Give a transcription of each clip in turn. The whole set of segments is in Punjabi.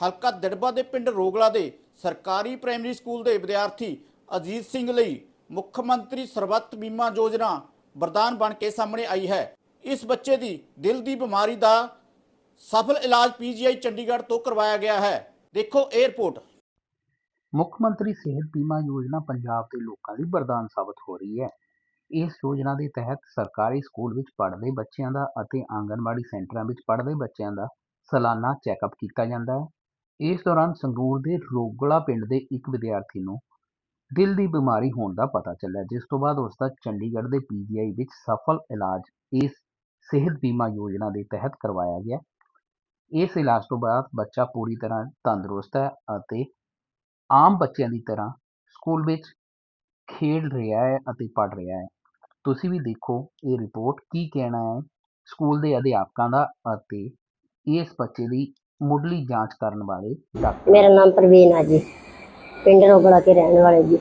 ਹਲਕਾ ਦਿੜਬਾ ਦੇ ਪਿੰਡ ਰੋਗਲਾ ਦੇ ਸਰਕਾਰੀ ਪ੍ਰਾਇਮਰੀ ਸਕੂਲ ਦੇ ਵਿਦਿਆਰਥੀ ਅਜੀਤ ਸਿੰਘ ਲਈ ਮੁੱਖ ਮੰਤਰੀ ਸਰਬੱਤ ਬੀਮਾ ਯੋਜਨਾ ਵਰਦਾਨ ਬਣ ਕੇ ਸਾਹਮਣੇ ਆਈ ਹੈ। ਇਸ ਬੱਚੇ ਦੀ ਦਿਲ ਦੀ ਬਿਮਾਰੀ ਦਾ ਸਫਲ ਇਲਾਜ ਪੀਜੀਆਈ ਚੰਡੀਗੜ੍ਹ ਤੋਂ ਕਰਵਾਇਆ ਗਿਆ ਹੈ। ਦੇਖੋ ਇਹ ਮੁੱਖ ਮੰਤਰੀ ਸਿਹਤ ਬੀਮਾ ਯੋਜਨਾ ਪੰਜਾਬ ਦੇ ਲੋਕਾਂ ਲਈ ਵਰਦਾਨ ਸਾਬਤ ਹੋ ਰਹੀ ਹੈ। ਇਸ ਯੋਜਨਾ ਦੇ ਤਹਿਤ ਸਰਕਾਰੀ ਸਕੂਲ ਵਿੱਚ ਪੜ੍ਹਦੇ ਬੱਚਿਆਂ ਦਾ ਅਤੇ ਆਂਗਣਵਾੜੀ ਸੈਂਟਰਾਂ ਵਿੱਚ ਪੜ੍ਹਦੇ ਬੱਚਿਆਂ ਦਾ ਸਾਲਾਨਾ ਚੈੱਕਅਪ ਕੀਤਾ ਜਾਂਦਾ ਹੈ। ਇਸ ਦੌਰਾਨ ਸੰਗਰੂਰ ਦੇ ਰੋਗਲਾ ਪਿੰਡ ਦੇ ਇੱਕ ਵਿਦਿਆਰਥੀ ਨੂੰ ਦਿਲ ਦੀ ਬਿਮਾਰੀ ਹੋਣ ਦਾ ਪਤਾ ਚੱਲਿਆ, ਜਿਸ ਤੋਂ ਬਾਅਦ ਉਸ ਦਾ ਚੰਡੀਗੜ੍ਹ ਦੇ ਪੀਜੀਆਈ ਵਿੱਚ ਸਫਲ ਇਲਾਜ ਇਸ ਸਿਹਤ ਬੀਮਾ ਯੋਜਨਾ ਦੇ ਤਹਿਤ ਕਰਵਾਇਆ ਗਿਆ। ਇਸ ਇਲਾਜ ਤੋਂ ਬਾਅਦ ਬੱਚਾ ਪੂਰੀ ਤਰ੍ਹਾਂ ਤੰਦਰੁਸਤ ਹੈ ਅਤੇ ਆਮ ਬੱਚਿਆਂ ਦੀ ਤਰ੍ਹਾਂ ਸਕੂਲ ਵਿੱਚ ਖੇਡ ਰਿਹਾ ਹੈ ਅਤੇ ਪੜ੍ਹ ਰਿਹਾ ਹੈ। ਤੁਸੀਂ ਵੀ ਦੇਖੋ ਇਹ ਰਿਪੋਰਟ ਕੀ ਕਹਿਣਾ ਹੈ। ਸਕੂਲ ਦੇ ਅਧਿਆਪਕਾਂ ਦਾ ਅਤੇ ਇਸ ਬੱਚੇ ਦੀ ਮੁੱਢਲੀ ਜਾਂਚ ਕਰਨ ਵਾਲੇ ਡਾਕਟਰ मेरा नाम प्रवीण है जी पिंड रोगड़ा के रहने वाले जी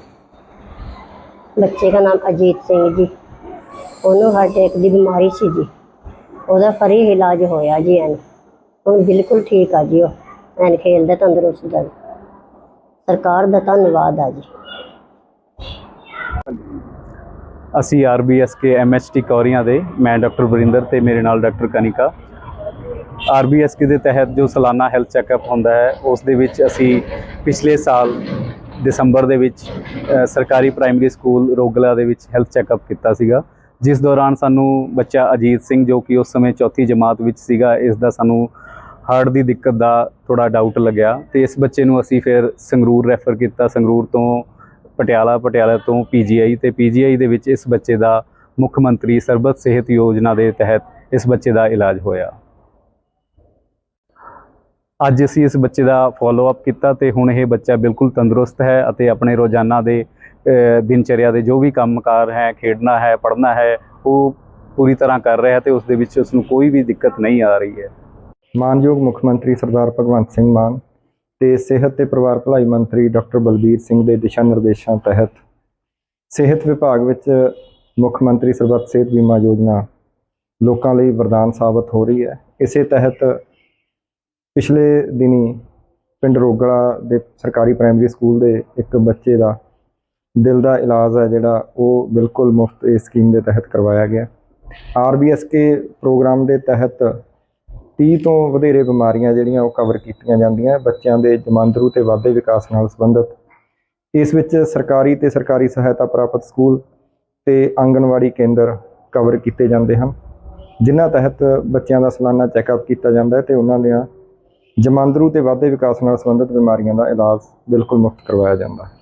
ਬੱਚੇ ਦਾ ਨਾਮ ਅਜੀਤ ਸਿੰਘ ਜੀ ਉਹਨੂੰ ਹਾਰਟ ਅਟੈਕ ਦੀ ਬਿਮਾਰੀ ਸੀ ਜੀ ਉਹਦਾ ਫਰੀ ਇਲਾਜ ਹੋਇਆ ਜੀ ਐਨ ਹੁਣ ਬਿਲਕੁਲ ਠੀਕ ਆ ਜੀ ਉਹ ਐਨ ਖੇਲਦਾ ਤੰਦਰੁਸਤ ਦਾ ਸਰਕਾਰ ਦਾ ਧੰਨਵਾਦ ਆ ਜੀ ਅਸੀਂ ਆਰਬੀਐਸਕੇ ਐਮਐਚਟੀ ਕੌਰੀਆਂ ਦੇ ਮੈਂ ਡਾਕਟਰ ਵਰਿੰਦਰ ਤੇ ਮੇਰੇ ਨਾਲ ਡਾਕਟਰ ਕਨਿਕਾ ਆਰਬੀਐਸਕੇ ਦੇ ਤਹਿਤ ਜੋ ਸਾਲਾਨਾ ਹੈਲਥ ਚੈੱਕਅਪ ਹੁੰਦਾ ਹੈ, ਉਸ ਦੇ ਵਿੱਚ ਅਸੀਂ ਪਿਛਲੇ ਸਾਲ ਦਸੰਬਰ ਦੇ ਵਿੱਚ ਸਰਕਾਰੀ ਪ੍ਰਾਇਮਰੀ ਸਕੂਲ ਰੋਗਲਾ ਦੇ ਵਿੱਚ ਹੈਲਥ ਚੈੱਕਅਪ ਕੀਤਾ ਸੀਗਾ। ਜਿਸ ਦੌਰਾਨ ਸਾਨੂੰ ਬੱਚਾ ਅਜੀਤ ਸਿੰਘ ਜੋ ਕਿ ਉਸ ਸਮੇਂ ਚੌਥੀ ਜਮਾਤ ਵਿੱਚ ਸੀਗਾ, ਇਸ ਦਾ ਸਾਨੂੰ ਹਾਰਟ ਦੀ ਦਿੱਕਤ ਦਾ ਥੋੜਾ ਡਾਊਟ ਲੱਗਿਆ ਤੇ ਇਸ ਬੱਚੇ ਨੂੰ ਅਸੀਂ ਫਿਰ ਸੰਗਰੂਰ ਰੈਫਰ ਕੀਤਾ। ਸੰਗਰੂਰ ਤੋਂ ਪਟਿਆਲਾ ਪਟਿਆਲਾ ਤੋਂ ਪੀਜੀਆਈ ਤੇ ਪੀਜੀਆਈ ਦੇ ਵਿੱਚ ਇਸ ਬੱਚੇ ਦਾ ਮੁੱਖ ਮੰਤਰੀ ਸਰਬਤ ਸਿਹਤ ਯੋਜਨਾ ਦੇ ਤਹਿਤ ਇਸ ਬੱਚੇ ਦਾ ਇਲਾਜ ਹੋਇਆ। ਅੱਜ ਅਸੀਂ ਇਸ ਬੱਚੇ ਦਾ ਫਾਲੋ ਅਪ ਕੀਤਾ ਤੇ ਹੁਣ ਇਹ ਬੱਚਾ ਬਿਲਕੁਲ ਤੰਦਰੁਸਤ ਹੈ ਅਤੇ ਆਪਣੇ ਰੋਜ਼ਾਨਾ ਦੇ ਦਿਨਚਰਿਆ ਦੇ ਜੋ ਵੀ ਕੰਮਕਾਰ ਹੈ, ਖੇਡਣਾ ਹੈ, ਪੜ੍ਹਨਾ ਹੈ, ਉਹ ਪੂਰੀ ਤਰ੍ਹਾਂ ਕਰ ਰਿਹਾ ਹੈ ਤੇ ਉਸ ਦੇ ਵਿੱਚ ਉਸ ਨੂੰ ਕੋਈ ਵੀ ਦਿੱਕਤ ਨਹੀਂ ਆ ਰਹੀ ਹੈ। ਮਾਨਯੋਗ ਮੁੱਖ ਮੰਤਰੀ ਸਰਦਾਰ ਭਗਵੰਤ ਸਿੰਘ ਮਾਨ ਤੇ ਸਿਹਤ ਤੇ ਪਰਿਵਾਰ ਭਲਾਈ ਮੰਤਰੀ ਡਾਕਟਰ ਬਲਬੀਰ ਸਿੰਘ ਦੇ ਦਿਸ਼ਾ ਨਿਰਦੇਸ਼ਾਂ ਤਹਿਤ ਸਿਹਤ ਵਿਭਾਗ ਵਿੱਚ ਮੁੱਖ ਮੰਤਰੀ ਸਰਬੱਤ ਸਿਹਤ ਬੀਮਾ ਯੋਜਨਾ ਲੋਕਾਂ ਲਈ ਵਰਦਾਨ ਸਾਬਤ ਹੋ ਰਹੀ ਹੈ। ਇਸੇ ਤਹਿਤ ਪਿਛਲੇ ਦਿਨੀ ਪਿੰਡ ਰੋਗਲਾ ਦੇ ਸਰਕਾਰੀ ਪ੍ਰਾਇਮਰੀ ਸਕੂਲ ਦੇ ਇੱਕ ਬੱਚੇ ਦਾ ਦਿਲ ਦਾ ਇਲਾਜ ਹੈ ਜਿਹੜਾ ਉਹ ਬਿਲਕੁਲ ਮੁਫਤ ਇਸ ਸਕੀਮ ਦੇ ਤਹਿਤ ਕਰਵਾਇਆ ਗਿਆ। ਆਰਬੀਐਸਕੇ ਪ੍ਰੋਗਰਾਮ ਦੇ ਤਹਿਤ 30 ਤੋਂ ਵਧੇਰੇ ਬਿਮਾਰੀਆਂ ਜਿਹੜੀਆਂ ਉਹ ਕਵਰ ਕੀਤੀਆਂ ਜਾਂਦੀਆਂ ਬੱਚਿਆਂ ਦੇ ਜਮਾਂਦਰੂ ਤੇ ਵਾਧੇ ਵਿਕਾਸ ਨਾਲ ਸੰਬੰਧਿਤ। ਇਸ ਵਿੱਚ ਸਰਕਾਰੀ ਤੇ ਸਰਕਾਰੀ ਸਹਾਇਤਾ ਪ੍ਰਾਪਤ ਸਕੂਲ ਤੇ ਆਂਗਣਵਾੜੀ ਕੇਂਦਰ ਕਵਰ ਕੀਤੇ ਜਾਂਦੇ ਹਨ। ਜਿਨ੍ਹਾਂ ਤਹਿਤ ਬੱਚਿਆਂ ਦਾ ਸਾਲਾਨਾ ਚੈੱਕਅਪ ਕੀਤਾ ਜਾਂਦਾ ਹੈ ਤੇ ਉਹਨਾਂ ਦੀਆਂ ਜਮਾਂਦਰੂ ਤੇ ਵਾਧੇ ਵਿਕਾਸ ਨਾਲ ਸੰਬੰਧਿਤ ਬਿਮਾਰੀਆਂ ਦਾ ਇਲਾਜ ਬਿਲਕੁਲ ਮੁਫਤ ਕਰਵਾਇਆ ਜਾਂਦਾ ਹੈ।